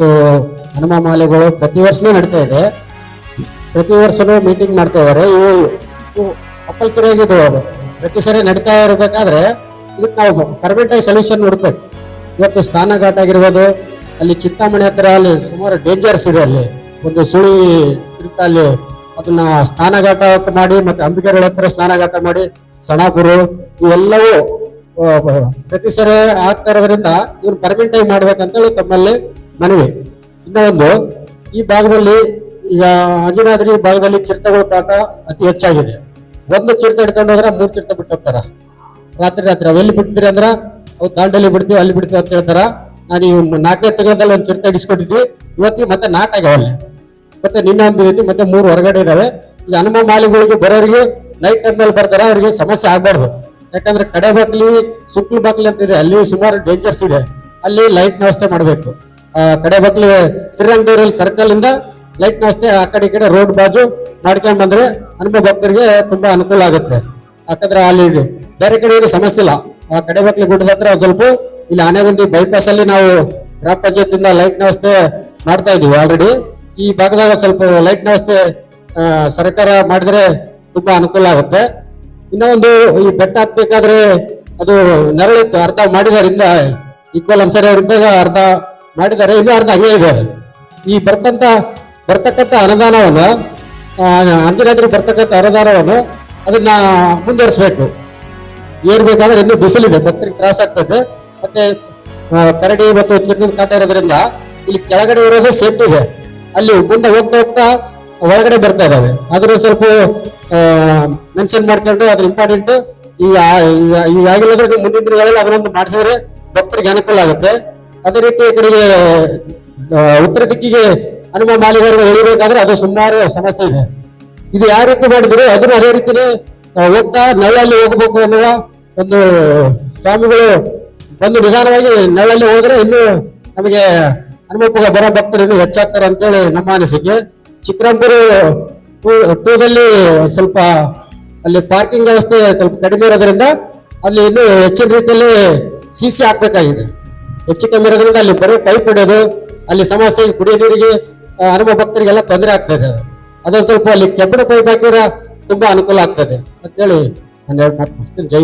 ಮತ್ತು ಹನುಮ ಮಾಲೆಗಳು ಪ್ರತಿ ವರ್ಷನೂ ನಡೀತಾ ಇದೆ. ಪ್ರತಿ ವರ್ಷನೂ ಮೀಟಿಂಗ್ ಮಾಡ್ತಾ ಇದ್ದಾರೆ ಇವು ಕಂಪಲ್ಸರಿ ಆಗಿದ್ದು ಅದು. ಪ್ರತಿ ಸರಿ ನಡೀತಾ ಇರಬೇಕಾದ್ರೆ ಇದಕ್ಕೆ ನಾವು ಪರ್ಮನೆಂಟ್ ಆಗಿ ಸೊಲ್ಯೂಷನ್ ಹುಡುಕ್ಬೇಕು. ಇವತ್ತು ಸ್ನಾನಘಾಟ ಆಗಿರ್ಬೋದು, ಅಲ್ಲಿ ಚಿಂತಾಮಣಿ ಹತ್ರ ಅಲ್ಲಿ ಸುಮಾರು ಡೇಂಜರ್ಸ್ ಇದೆ ಅಲ್ಲಿ. ಒಂದು ಸುಳಿ ಇರುತ್ತೆ ಅಲ್ಲಿ. ಅದನ್ನ ಸ್ನಾನಘಾಟ ಮಾಡಿ ಮತ್ತೆ ಅಂಬಿಕೆಗಳ ಹತ್ರ ಸ್ನಾನಘಾಟ ಮಾಡಿ ಸಣಾಪುರು ಇವೆಲ್ಲವೂ ಪ್ರತಿ ಸರಿ ಆಗ್ತಾ ಇರೋದ್ರಿಂದ ಇವ್ರು ಪರ್ಮನೆಂಟ್ ಆಗಿ ಮಾಡ್ಬೇಕಂತೇಳಿ ತಮ್ಮಲ್ಲಿ ಮನವಿ. ಇನ್ನೂ ಒಂದು, ಈ ಭಾಗದಲ್ಲಿ ಈಗ ಅಂಜನಾದ್ರಿ ಭಾಗದಲ್ಲಿ ಚಿರತೆಗಳ ಕಾಟ ಅತಿ ಹೆಚ್ಚಾಗಿದೆ. ಒಂದು ಚಿರತೆ ಹಿಡ್ಕೊಂಡು ಹೋದ್ರೆ ಮೂರು ಚಿರತೆ ಬಿಟ್ಟು ಹೋಗ್ತಾರ. ರಾತ್ರಿ ರಾತ್ರಿ ಅವೆಲ್ಲಿ ಬಿಡ್ತೀರಿ ಅಂದ್ರೆ, ಅವು ದಾಂಡಲ್ಲಿ ಬಿಡ್ತೀವಿ, ಅಲ್ಲಿ ಬಿಡ್ತೀವಿ ಅಂತ ಹೇಳ್ತಾರ. ನಾನು ಈ ನಾಲ್ಕನೇ ತಿಂಗಳಲ್ಲಿ ಒಂದು ಚಿರತೆ ಹಿಡಿಸ್ಕೊಟ್ಟಿದ್ವಿ ಇವತ್ತಿಗೆ ಮತ್ತೆ ನಾಲ್ಕು ಆಗ್ಯಾವ ಅಲ್ಲಿ. ಮತ್ತೆ ನಿನ್ನೆ ಒಂದು ರೀತಿ ಮತ್ತೆ ಮೂರು ಹೊರಗಡೆ ಇದಾವೆ. ಈ ಹನುಮ ಮಾಲಿಗಳಿಗೆ ಬರೋರಿಗೆ ನೈಟ್ ಟೈಮ್ನಲ್ಲಿ ಬರ್ತಾರ, ಅವರಿಗೆ ಸಮಸ್ಯೆ ಆಗ್ಬಾರ್ದು. ಯಾಕಂದ್ರೆ ಕಡೆ ಬಾಕ್ಲಿ ಸುಕ್ಲು ಬಾಕ್ಲಿ ಅಂತ ಇದೆ. ಅಲ್ಲಿ ಸುಮಾರು ಡೇಂಜರ್ಸ್ ಇದೆ. ಅಲ್ಲಿ ಲೈಟ್ ವ್ಯವಸ್ಥೆ ಮಾಡಬೇಕು. ಕಡೆ ಬಗ್ಲಿ ಶ್ರೀರಂಗದೂರಲ್ಲಿ ಸರ್ಕಲ್ ಇಂದ ಲೈಟ್ ಅಷ್ಟೇ ಆ ಕಡೆ ಈ ಕಡೆ ರೋಡ್ ಬಾಜು ಮಾಡ್ಕೊಂಡ್ ಬಂದ್ರೆ ಅನುಭವ ಭಕ್ತರಿಗೆ ತುಂಬಾ ಅನುಕೂಲ ಆಗುತ್ತೆ. ಯಾಕಂದ್ರೆ ಅಲ್ಲಿ ಬೇರೆ ಕಡೆ ಏನು ಸಮಸ್ಯೆ ಇಲ್ಲ. ಆ ಕಡೆ ಬಗ್ಲಿ ಗುಡ್ಡದ ಹತ್ರ ಸ್ವಲ್ಪ ಇಲ್ಲಿ ಆನೆಗುಂದಿ ಬೈಪಾಸ್ ಅಲ್ಲಿ ನಾವು ಗ್ರಾಮ ಪಂಚಾಯತಿಂದ ಲೈಟ್ ವ್ಯವಸ್ಥೆ ಮಾಡ್ತಾ ಇದೀವಿ ಆಲ್ರೆಡಿ ಈ ಭಾಗದಾಗ ಸ್ವಲ್ಪ ಲೈಟ್ ವ್ಯವಸ್ಥೆ ಸರ್ಕಾರ ಮಾಡಿದ್ರೆ ತುಂಬಾ ಅನುಕೂಲ ಆಗುತ್ತೆ. ಇನ್ನೊಂದು ಈ ಬೆಟ್ಟ ಹಾಕ್ಬೇಕಾದ್ರೆ ಅದು ನೆರಳಿತ್ತು. ಅರ್ಧ ಮಾಡಿದಾರಿಂದ ಈಕ್ವಲ್ ಅನ್ಸರಿ ಅವರಿದ್ದಾಗ ಅರ್ಧ ಮಾಡಿದ್ದಾರೆ. ಇನ್ನೂ ಅರ್ಧ ಹಂಗೆ ಇದೆ? ಈ ಬರ್ತಂತ, ಬರ್ತಕ್ಕಂಥ ಅನುದಾನವನ್ನು ಅಂಜನಾದ್ರಿ ಬರ್ತಕ್ಕಂಥ ಅನುದಾನವನ್ನು ಅದನ್ನ ಮುಂದುವರಿಸಬೇಕು. ಏರ್ಬೇಕಾದ್ರೆ ಇನ್ನೂ ಬಿಸಿಲಿದೆ, ಭಕ್ತರಿಗೆ ತ್ರಾಸ ಆಗ್ತದೆ. ಮತ್ತೆ ಕರಡಿ ಮತ್ತು ಚಿನ್ನದ ಕಾಟ ಇರೋದ್ರಿಂದ ಇಲ್ಲಿ ಕೆಳಗಡೆ ಇರೋದು ಸೇಫ್ಟಿ ಇದೆ. ಅಲ್ಲಿ ಮುಂದೆ ಹೋಗ್ತಾ ಹೋಗ್ತಾ ಒಳಗಡೆ ಬರ್ತಾ ಇದಾವೆ ಆದ್ರೆ ಸ್ವಲ್ಪ ಮೆನ್ಷನ್ ಮಾಡ್ಕೊಂಡು ಅದ್ರ ಇಂಪಾರ್ಟೆಂಟ್ ಈಗ ನೀವು ಮುಂದಿನ ದಿನಗಳಲ್ಲಿ ಅದನ್ನೊಂದು ಮಾಡಿಸಿದ್ರೆ ಭಕ್ತರಿಗೆ ಅನುಕೂಲ ಆಗುತ್ತೆ. ಅದೇ ರೀತಿ ಈ ಕಡೆಗೆ ಉತ್ತರ ದಿಕ್ಕಿಗೆ ಹನುಮ ಮಾಲಿಗಾರರು ಎಳಿಬೇಕಾದ್ರೆ ಅದು ಸುಮಾರು ಸಮಸ್ಯೆ ಇದೆ. ಇದು ಯಾವ ರೀತಿ ಮಾಡಿದ್ರು, ಅದನ್ನು ಅದೇ ರೀತಿನೇ ಹೋಗ್ತಾ ನೆರಳಲ್ಲಿ ಹೋಗ್ಬೇಕು ಅನ್ನುವ ಒಂದು ಸ್ವಾಮಿಗಳು ಒಂದು ನಿಧಾನವಾಗಿ ನೆರಳಲ್ಲಿ ಹೋದ್ರೆ ಇನ್ನು ನಮಗೆ ಹನುಮಪ್ಪಗ ಬರೋ ಭಕ್ತರು ಇನ್ನು ಹೆಚ್ಚಾಗ್ತಾರೆ ಅಂತೇಳಿ ನಮ್ಮ ಅನಿಸಿಕೆ. ಚಿಕ್ಕರಂಪುರ ಟೂದಲ್ಲಿ ಸ್ವಲ್ಪ ಅಲ್ಲಿ ಪಾರ್ಕಿಂಗ್ ವ್ಯವಸ್ಥೆ ಸ್ವಲ್ಪ ಕಡಿಮೆ ಇರೋದ್ರಿಂದ ಅಲ್ಲಿ ಇನ್ನೂ ಹೆಚ್ಚಿನ ರೀತಿಯಲ್ಲಿ ಸಿ ಸಿ ಹಾಕ್ಬೇಕಾಗಿದೆ ಹೆಚ್ಚು ಕಮ್ಮಿ ಇರೋದ್ರಿಂದ ಅಲ್ಲಿ ಬರೋ ಪೈಪ್ ಇಡೋದು ಅಲ್ಲಿ ಸಮಸ್ಯೆ ಕುಡಿಯೋ ನೀರಿಗೆ ಹನುಮ ಭಕ್ತರಿಗೆಲ್ಲ ತೊಂದರೆ ಆಗ್ತದೆ ಅದೊಂದು ಸ್ವಲ್ಪ ಅಲ್ಲಿ ಕೆಬ್ಬಣ ಪೈಪ್ ಹಾಕಿದ್ರೆ ತುಂಬಾ ಅನುಕೂಲ ಆಗ್ತದೆ ಅಂತೇಳಿ ಹೇಳಿ ಎರಡು ಮಾತು ಮುಗಿಸ್ತೀನಿ ಜೈ.